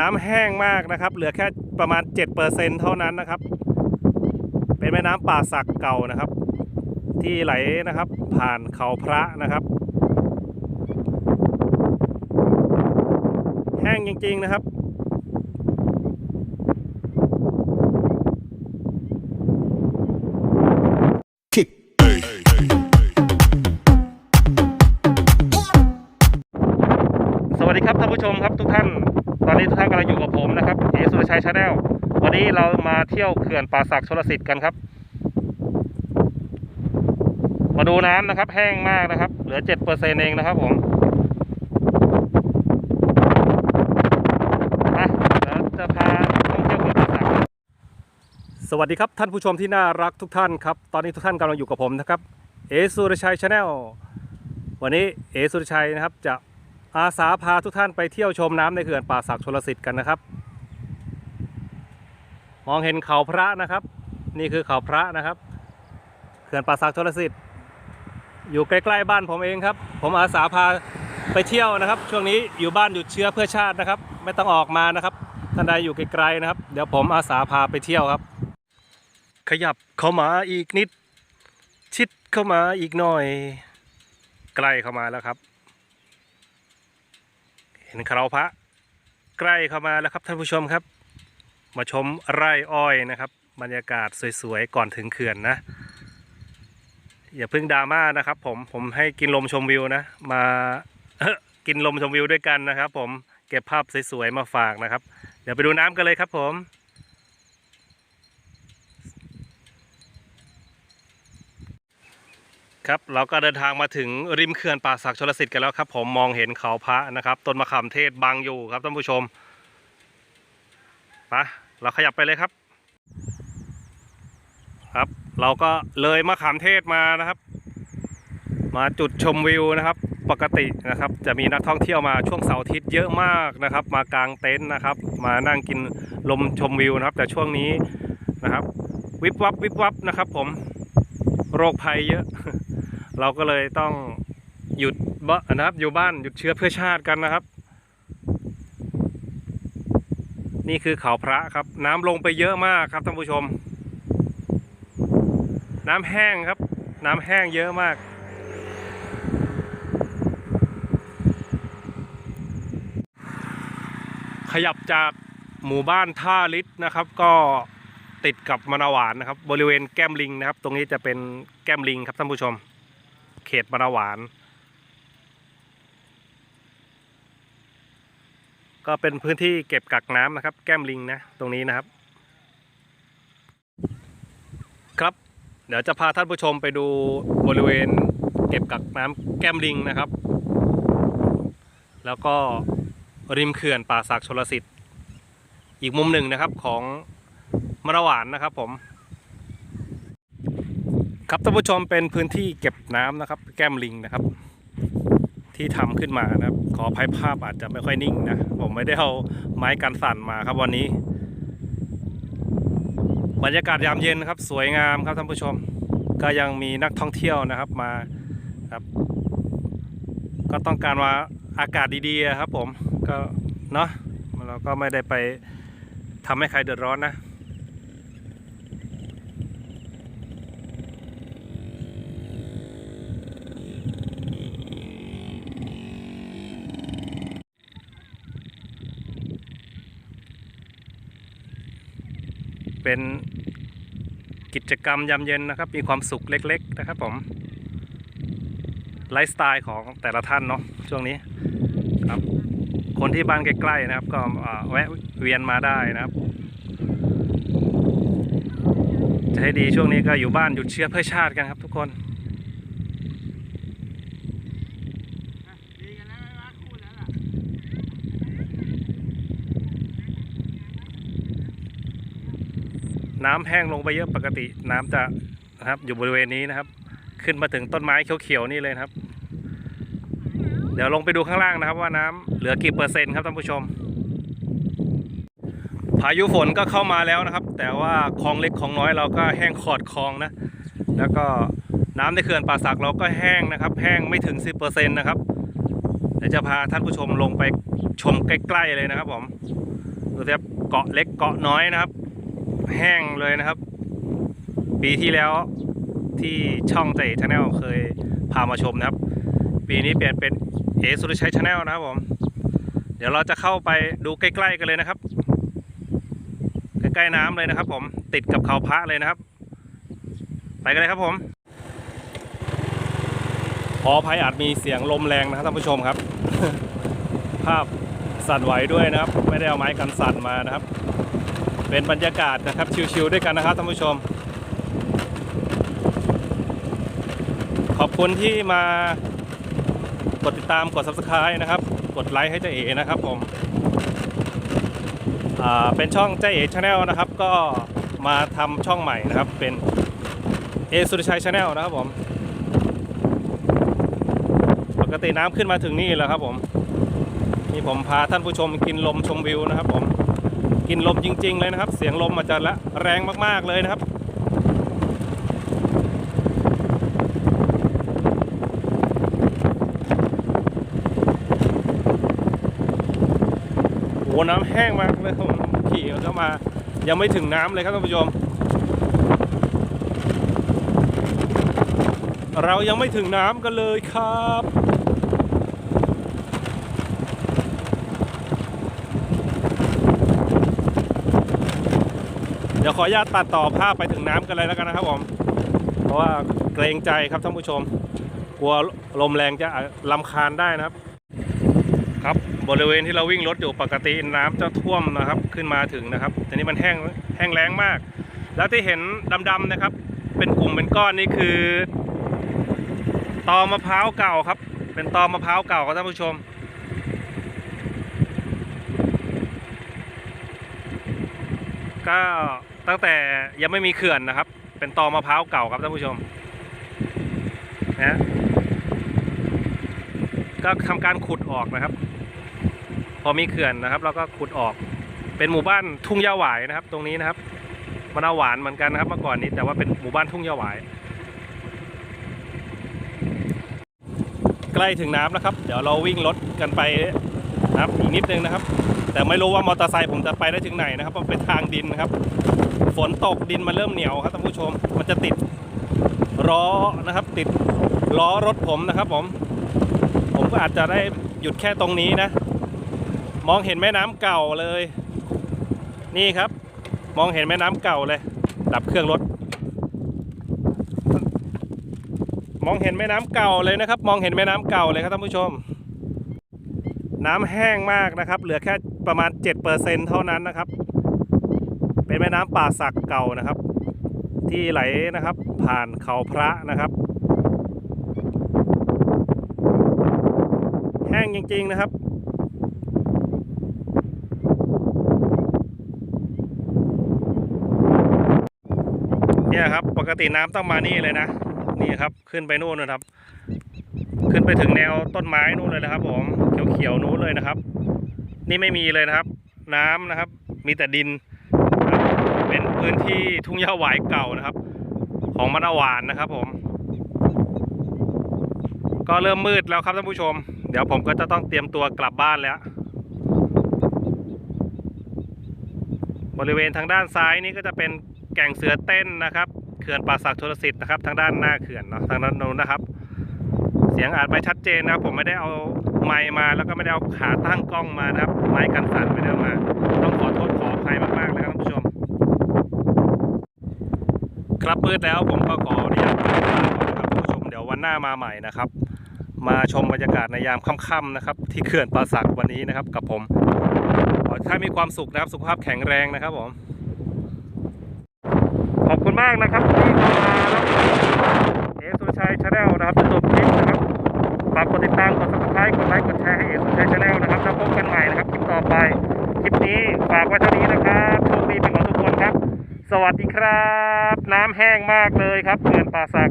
น้ำแห้งมากนะครับ เหลือแค่ประมาณ 7%เท่านั้นนะครับ เป็นแม่น้ำป่าสักเก่านะครับ ที่ไหลนะครับผ่านเขาพระนะครับ แห้งจริงๆนะครับ เรามาเที่ยวเขื่อนป่าสักชลสิทธิ์กันครับ มาดูน้ำนะครับ แห้งมากนะครับ เหลือเจ็ดเปอร์เซ็นเองนะครับผมมาเดี๋ยวจะพาท่องเที่ยวเขื่อนป่าสักสวัสดีครับท่านผู้ชมที่น่ารักทุกท่านครับ ตอนนี้ทุกท่านกำลังอยู่กับผมนะครับ เอสุรชัยชาแนลวันนี้เอสุรชัยนะครับจะอาสาพาทุกท่านไปเที่ยวชมน้ำในเขื่อนป่าสักชลสิทธิ์กันนะครับ มองเห็นเขาพระนะครับ นี่คือเขาพระนะครับเขื่อนป่าสักชลสิทธิ์อยู่ใกล้ๆบ้านผมเองครับ ผมอาสาพาไปเที่ยวนะครับ ช่วงนี้อยู่บ้านหยุดเชื้อเพื่อชาตินะครับ ไม่ต้องออกมานะครับท่านใดอยู่ไกลๆนะครับ เดี๋ยวผมอาสาพาไปเที่ยวครับ ขยับเข้ามาอีกนิด ชิดเข้ามาอีกหน่อย ใกล้เข้ามาแล้วครับ เห็นคาราวพระใกล้เข้ามาแล้วครับท่านผู้ชมครับ มาชมไร่อ้อยนะครับ บรรยากาศสวยๆ ก่อนถึงเขื่อนนะ อย่าเพิ่งดราม่านะครับ ผมผมให้กินลมชมวิวนะ มากินลมชมวิวด้วยกันนะครับ ผมเก็บภาพสวยๆมาฝากนะครับ เดี๋ยวไปดูน้ำกันเลยครับผมครับเราก็เดินทางมาถึงริมเขื่อนป่าสักชลสิทธิ์กันแล้วครับ ผมมองเห็นเขาพระนะครับต้นมะขามเทศบังอยู่ครับท่านผู้ชม ปเราขยับไปเลยครับ ครับ เราก็เลยมะขามเทศมานะครับ มาจุดชมวิวนะครับ ปกตินะครับ จะมีนักท่องเที่ยวมาช่วงเสาร์อาทิตย์เยอะมากนะครับ มากางเต็นท์นะครับ มานั่งกินลมชมวิวนะครับ แต่ช่วงนี้นะครับ วิบวับวิบวับนะครับ ผมโรคภัยเยอะ เราก็เลยต้องหยุดบะนะครับอยู่บ้านหยุดเชื้อเพื่อชาติกันนะครับ นี่คือเขาพระครับ น้ำลงไปเยอะมากครับท่านผู้ชม น้ำแห้งครับ น้ำแห้งเยอะมาก ขยับจากหมู่บ้านท่าลิศนะครับ ก็ติดกับมะนาวหวานนะครับ บริเวณแก้มลิงนะครับ ตรงนี้จะเป็นแก้มลิงครับท่านผู้ชม เขตมะนาหวาน ก็เป็นพื้นที่เก็บกักน้ำนะครับ แก้มลิงนะตรงนี้นะครับ ครับ เดี๋ยวจะพาท่านผู้ชมไปดูบริเวณ เก็บกักน้ำแก้มลิงนะครับ แล้วก็ริมเขื่อนป่าสักชลสิทธิ์ อีกมุมหนึ่งนะครับของมะนาวหวานนะครับผม ครับท่านผู้ชมเป็นพื้นที่เก็บน้ำนะครับ แก้มลิงนะครับ ที่ทำขึ้นมานะครับ ขออภัยภาพอาจจะไม่ค่อยนิ่งนะ ผมไม่ได้เอาไม้กันสั่นมาครับวันนี้ บรรยากาศยามเย็นครับ สวยงามครับท่านผู้ชม ก็ยังมีนักท่องเที่ยวนะครับมาครับ ก็ต้องการว่าอากาศดีๆครับผมก็เนาะเราก็ไม่ได้ไปทำให้ใครเดือดร้อนนะ เป็นกิจกรรมยามเย็นนะครับ มีความสุขเล็ก ๆ นะครับผมไลฟ์สไตล์ของแต่ละท่านเนาะช่วงนี้ครับ คนที่บ้านใกล้ๆนะครับ ก็แวะเวียนมาได้นะครับ จะให้ดีช่วงนี้ก็อยู่บ้านหยุดเชื้อเพื่อชาติกันครับทุกคนแล้วไม่ว่าคู่แล้วล่ะ น้ำแห้งลงไปเยอะปกติ น้ำจะนะครับ อยู่บริเวณนี้นะครับ ขึ้นมาถึงต้นไม้เขียวๆนี่เลยครับ เดี๋ยวลงไปดูข้างล่างนะครับ ว่าน้ำเหลือกี่เปอร์เซ็นต์ครับท่านผู้ชม พายุฝนก็เข้ามาแล้วนะครับ แต่ว่าคลองเล็กคลองน้อยเราก็แห้งขอดคลองนะ แล้วก็น้ำในเขื่อนป่าสักเราก็แห้งนะครับ แห้งไม่ถึง 10%นะครับเดี๋ยวจะพาท่านผู้ชมลงไปชมใกล้ ๆ เลยนะครับผมดูสิครับเกาะเล็กเกาะน้อยนะครับ แห้งเลยนะครับ ปีที่แล้วที่ช่องใจชาแนลเคยพามาชมนะครับ ปีนี้เปลี่ยนเป็นเอสุรชัยชาแนลนะครับผมเดี๋ยวเราจะเข้าไปดูใกล้ๆกันเลยนะครับ ใกล้ๆน้ำเลยนะครับ ผมติดกับเขาพระเลยนะครับ ไปกันเลยครับผมขออภัยอาจมีเสียงลมแรงนะครับท่านผู้ชมครับ ภาพสั่นไหวด้วยนะครับ ไม่ได้เอาไม้กันสั่นมานะครับ เป็นบรรยากาศนะครับชิวๆด้วยกันนะครับท่านผู้ชม ขอบคุณที่มากดติดตามกด subscribe นะครับ กดไลค์ให้เจ๊เอ๋นะครับผมเป็นช่องเจ๊เอ๋ชาแนลนะครับ ก็มาทำช่องใหม่นะครับ เป็นเอสุรชัยชาแนลนะครับผมปกติน้ำขึ้นมาถึงนี่แล้วครับผมนี่ผมพาท่านผู้ชมกินลมชมวิวนะครับผม กินลมจริง ๆ เลยนะครับ เสียงลมอาจจะละแรงมากๆเลยนะครับ โอ้โหน้ำแห้งมากเลยครับผมขี่เข้ามา ยังไม่ถึงน้ำเลยครับท่านผู้ชม เรายังไม่ถึงน้ำกันเลยครับ ดี๋ยวขออนุญาตตัดต่อภาพไปถึงน้ำกันเลยแล้วกันนะครับผมเพราะว่าเกรงใจครับท่านผู้ชม กลัวลมแรงจะลำคาญได้นะครับ ครับบริเวณที่เราวิ่งรถอยู่ปกติน้ำจะท่วมนะครับขึ้นมาถึงนะครับแต่นี้มันแห้งแห้งแล้งมาก แล้วที่เห็นดำๆนะครับ เป็นกลุ่มเป็นก้อนนี่คือตอมะพร้าวเก่าครับ เป็นตอมะพร้าวเก่าครับท่านผู้ชมก็ ตั้งแต่ยังไม่มีเขื่อนนะครับ เป็นตอมะพร้าวเก่าครับท่านผู้ชมนะก็ทำการขุดออกนะครับ พอมีเขื่อนนะครับเราก็ขุดออก เป็นหมู่บ้านทุ่งยาหวายนะครับ ตรงนี้นะครับมะนาวหวานเหมือนกันนะครับเมื่อก่อนนี้แต่ว่าเป็นหมู่บ้านทุ่งยาหวาย ใกล้ถึงน้ำแล้วครับ เดี๋ยวเราวิ่งรถกันไปนะครับอีกนิดนึงนะครับ แต่ไม่รู้ว่ามอเตอร์ไซค์ผมจะไปได้ถึงไหนนะครับเพราะเป็นทางดินนะครับ ฝนตกดินมันเริ่มเหนียวครับท่านผู้ชม มันจะติดล้อนะครับ ติดล้อรถผมนะครับ ผม ผมก็อาจจะได้หยุดแค่ตรงนี้นะ มองเห็นแม่น้ำเก่าเลย นี่ครับ มองเห็นแม่น้ำเก่าเลย ดับเครื่องรถ มองเห็นแม่น้ำเก่าเลยนะครับ มองเห็นแม่น้ำเก่าเลยครับท่านผู้ชมน้ำแห้งมากนะครับ เหลือแค่ ประมาณ 7%เท่านั้นนะครับ เป็นแม่น้ำป่าสักเก่านะครับ ที่ไหลนะครับผ่านเขาพระนะครับ แห้งจริงๆนะครับเนี่ยครับปกติน้ำต้องมานี่เลยนะนี่ครับขึ้นไปนู่นนะครับ ขึ้นไปถึงแนวต้นไม้นู่นเลยนะครับ ผมเขียวๆนู้นเลยนะครับ นี่ไม่มีเลยนะครับ น้ำนะครับ มีแต่ดิน เป็นพื้นที่ทุ่งหญ้าหวายเก่านะครับ ของมะนาวหวานนะครับ ผม ก็เริ่มมืดแล้วครับท่านผู้ชม เดี๋ยวผมก็จะต้องเตรียมตัวกลับบ้านแล้ว บริเวณทางด้านซ้ายนี้ก็จะเป็นแก่งเสือเต้นนะครับเขื่อนป่าสักชลสิทธิ์นะครับทางด้านหน้าเขื่อนเนาะทางด้านโน้นนะครับ เสียงอาจไม่ชัดเจนนะครับ ผมไม่ได้เอา ไมค์มาแล้วก็ไม่ได้เอาขาตั้งกล้องมานะครับ ไม้กันสั่นไม่ได้มา ต้องขอโทษขออภัยมากๆเลยครับท่านผู้ชม ครับมืดแล้วผมก็ขออนุญาตลานก่อนนะครับท่านผู้ชมเดี๋ยววันหน้ามาใหม่นะครับ มาชมบรรยากาศในยามค่ำๆนะครับ ที่เขื่อนป่าสักวันนี้นะครับ กับผมขอให้มีความสุขนะครับสุขภาพแข็งแรงนะครับผมขอบคุณมากนะครับที่มารับชมเอสุชัยชาแนลนะครับจบคลิปนะครับ ฝากกดติดตามกด subscribe กดไลค์กดแชร์ให้เอสุรชัยชาแนลนะครับแล้วพบกันใหม่นะครับคลิปต่อไปคลิปนี้ฝากไว้เท่านี้นะครับโชคดีเป็นของทุกคนครับ สวัสดีครับ น้ำแห้งมากเลยครับเขื่อนป่าสัก